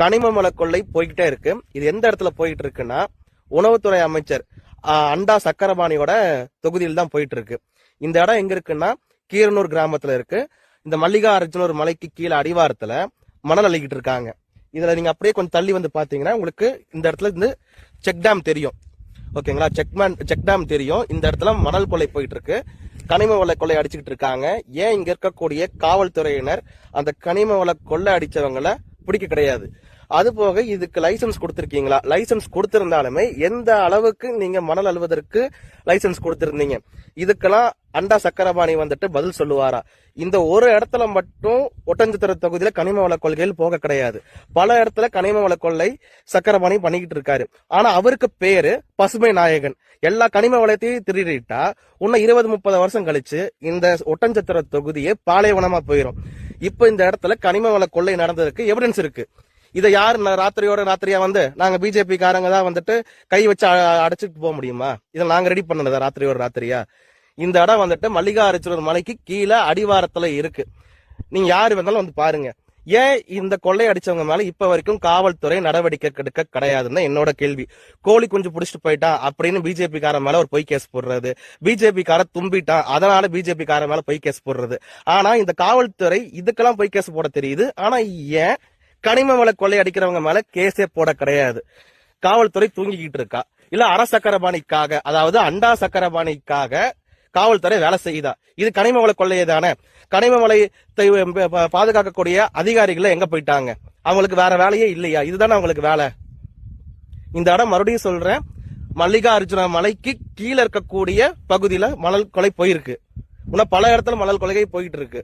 கனிம வள கொள்ளை போய்கிட்டே இருக்கு. இது எந்த இடத்துல போயிட்டு இருக்குன்னா உணவுத்துறை அமைச்சர் அண்டா சக்கரபாணியோட தொகுதியில் தான் போயிட்டு இருக்கு இந்த இடம் எங்க இருக்குன்னா கீரனூர் கிராமத்துல இருக்கு. இந்த மல்லிகா அர்ஜுனூர் மலைக்கு கீழே அடிவாரத்துல மணல் அள்ளிக்கிட்டு இருக்காங்க இதுல நீங்க அப்படியே கொஞ்சம் தள்ளி வந்து பாத்தீங்கன்னா உங்களுக்கு இந்த இடத்துல இருந்து செக் டேம் தெரியும். ஓகேங்களா? செக்மேன் செக் டேம் தெரியும். இந்த இடத்துல மணல் கொள்ளை போயிட்டு இருக்கு கனிம வள கொள்ளை அடிச்சுக்கிட்டு இருக்காங்க ஏன் இங்க இருக்கக்கூடிய காவல்துறையினர் அந்த கனிம வள கொள்ளை அடிச்சவங்களை பிடிக்க கிடையாது. அது போக இதுக்கு லைசன்ஸ் கொடுத்துருக்கீங்களா? லைசன்ஸ் கொடுத்திருந்தாலுமே எந்த அளவுக்கு நீங்க மணல் அழுவதற்கு லைசன்ஸ் கொடுத்திருந்தீங்க? இதுக்கெல்லாம் அண்டா சக்கரபாணி வந்துட்டு பதில் சொல்லுவாரா? இந்த ஒரு இடத்துல மட்டும் ஒட்டஞ்சத்திர தொகுதியில கனிம வள கொள்கைகள் போக கிடையாது. பல இடத்துல கனிம வள கொள்ளை சக்கரபாணி பண்ணிக்கிட்டு இருக்காரு. ஆனா அவருக்கு பேரு பசுமை நாயகன். எல்லா கனிம வளத்தையும் திருடிட்டா இன்னும் இருபது முப்பது வருஷம் கழிச்சு இந்த ஒட்டஞ்சத்திர தொகுதியே பாலைவனமா போயிடும் இப்ப இந்த இடத்துல கனிம வள கொள்ளை நடந்ததுக்கு எவிடன்ஸ் இருக்கு. இதை யார் ராத்திரியோட ராத்திரியா வந்து நாங்க பிஜேபி காரங்க தான் வந்துட்டு கை வச்சு அடைச்சிட்டு போக முடியுமா? இதை நாங்க ரெடி பண்ணதா ராத்திரியோட ராத்திரியா. இந்த இடம் வந்துட்டு மல்லிகா அரிச்சலூர் மலைக்கு கீழே அடிவாரத்துல இருக்கு. நீங்க யாரு வந்தாலும் வந்து பாருங்க. ஏன் இந்த கொள்ளை அடிச்சவங்க மேல இப்ப வரைக்கும் காவல்துறை நடவடிக்கை எடுக்க கிடையாதுன்னு என்னோட கேள்வி. கோழி குஞ்சு புடிச்சிட்டு போயிட்டான் அப்படின்னு பிஜேபி காரன் மேல ஒரு பொய் கேஸ் போடுறது. பிஜேபி கார தும்பிட்டான் அதனால பிஜேபி காரன் மேல பொய் கேஸ் போடுறது. ஆனா இந்த காவல்துறை இதுக்கெல்லாம் பொய் கேஸ் போட தெரியுது. ஆனா ஏன் கனிம வள கொள்ளை அடிக்கிறவங்க மேல கேஸே போட கிடையாது? காவல்துறை தூங்கிக்கிட்டு இருக்கா. இல்ல அரசக்கரபாணிக்காக அதாவது அண்டா சக்கரபாணிக்காக காவல்துறை வேலை செய்யுதா இது கனிம வள கொள்ளையே தானே கனிம பாதுகாக்கக்கூடிய அதிகாரிகள் எங்க போயிட்டாங்க? அவங்களுக்கு வேற வேலையே இல்லையா? இதுதானே அவங்களுக்கு வேலை. இந்த இடம் மறுபடியும் சொல்றேன். மல்லிகா அர்ஜுன மலைக்கு கீழே இருக்கக்கூடிய பகுதியில மணல் கொலை போயிருக்கு. இன்னும் பல இடத்துல மணல் கொலைகை போயிட்டு இருக்கு.